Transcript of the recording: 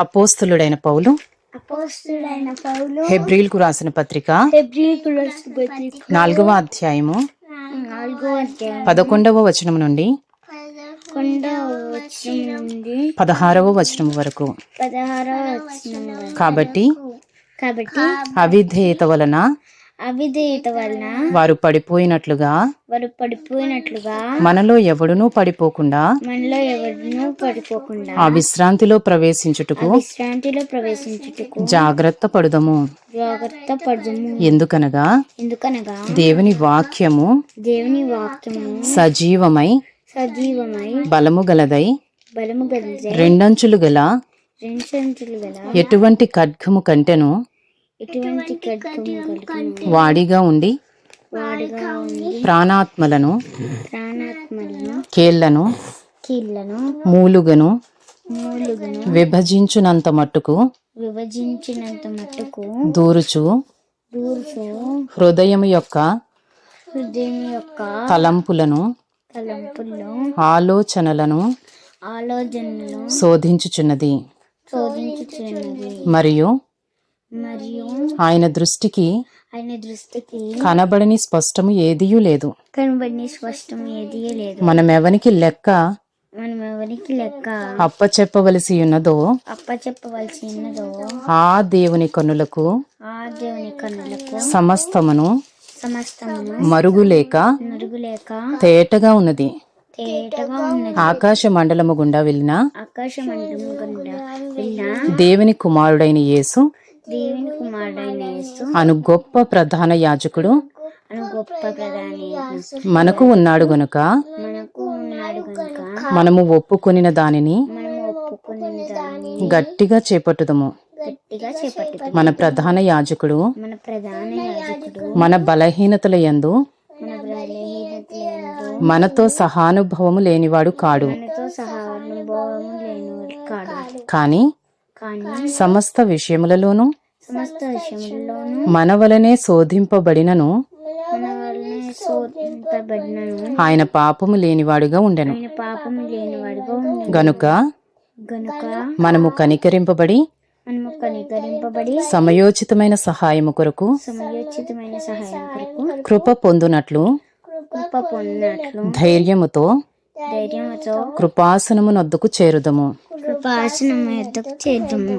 అపోస్తులుడైన పౌలు అపోస్తుడైన పౌలు హెబ్రిల్కు రాసిన పత్రిక హెబ్రీకు రాసిన పత్రిక నాలుగవ అధ్యాయము అధ్యాయం పదకొండవ వచనం నుండి పదహారవ వచనం వరకు. కాబట్టి కాబట్టి అవిధేయత వలన అవిధేయత వలన వారు పడిపోయినట్లుగా వారు పడిపోయినట్లుగా మనలో ఎవడునూ పడిపోకుండా మనలో ఎవరినూ పడిపోకుండా ఆ విశ్రాంతిలో ప్రవేశించుటకు విశ్రాంతిలో ప్రవేశించుటకు జాగ్రత్త పడుదము. జాగ్రత్త పడము ఎందుకనగా ఎందుకనగా దేవుని వాక్యము దేవుని వాక్యము సజీవమై సజీవమై బలము గలదై బలము గలిజే రెండంచులు గల రెండు సంచులు గల ఎటువంటి ఖడ్గము కంటెను ఎటువంటి వాడిగా ఉండి ప్రాణాత్మలను ప్రాణాత్మలను కేళ్ళను కీళ్ళను మూలుగను మూలుగును విభజించునంత మట్టుకు విభజించినంత మట్టుకు దూరుచు దూర్చు హృదయం యొక్క హృదయం యొక్క తలంపులను తలంపుల్లో ఆలోచనలను ఆలోచనలు శోధించుచున్నది. శోధించుచున్నది. మరియు మరియు ఆయన దృష్టికి ఆయన దృష్టికి కనబడని స్పష్టము ఏదియూ లేదు. కనబడిన స్పష్టం ఏదీ లేదు. మనం ఎవనికి లెక్క మనం ఎవరికి లెక్క అప్పచెప్పవలసి ఉన్నదో అప్ప చెప్పవలసి ఉన్నదో ఆ దేవుని కనులకు ఆ దేవుని కన్నులకు సమస్తమును సమస్తమును మరుగులేక నురుగులేక తేటగా ఉన్నది. తేటగా ఉన్నది. ఆకాశ మండలము గుండా వెళ్ళిన ఆకాశ మండలం గుండా యేసు దేవుని కుమారుడైన యేసు అను గొప్ప ప్రధాన యాజకుడు. మనకు ఉన్నాడు గనుక మనము ఒప్పుకొనిన దానిని మనం ఒప్పుకుని దాన్ని గట్టిగా చేపట్టుదము. మన ప్రధాన యాజకుడు. మన ప్రధాన యాజకుడు. మన బలహీనతల యందు మనతో సహానుభవము లేనివాడు కాడు. కానీ సమస్త విషయములలోనూ సమస్త విషయంలోనూ మన వలనే శోధింపబడినను. ఆయన పాపము లేనివాడుగా ఉండెను. ఆయన పాపము లేనివాడుగా ఉన్నాడు గనుక గనుక మనము కనికరింపబడి మనము కనికరింపబడి సమయోచితమైన సహాయము కొరకు సమయోచితమైన సహాయం కొరకు కృప పొందునట్లు కృప పొందినట్లు ధైర్యముతో ధైర్యంతో కృపాసనము నొద్దకు చేరుదము. కృపాసనం ఎద్దకు చేద్దాము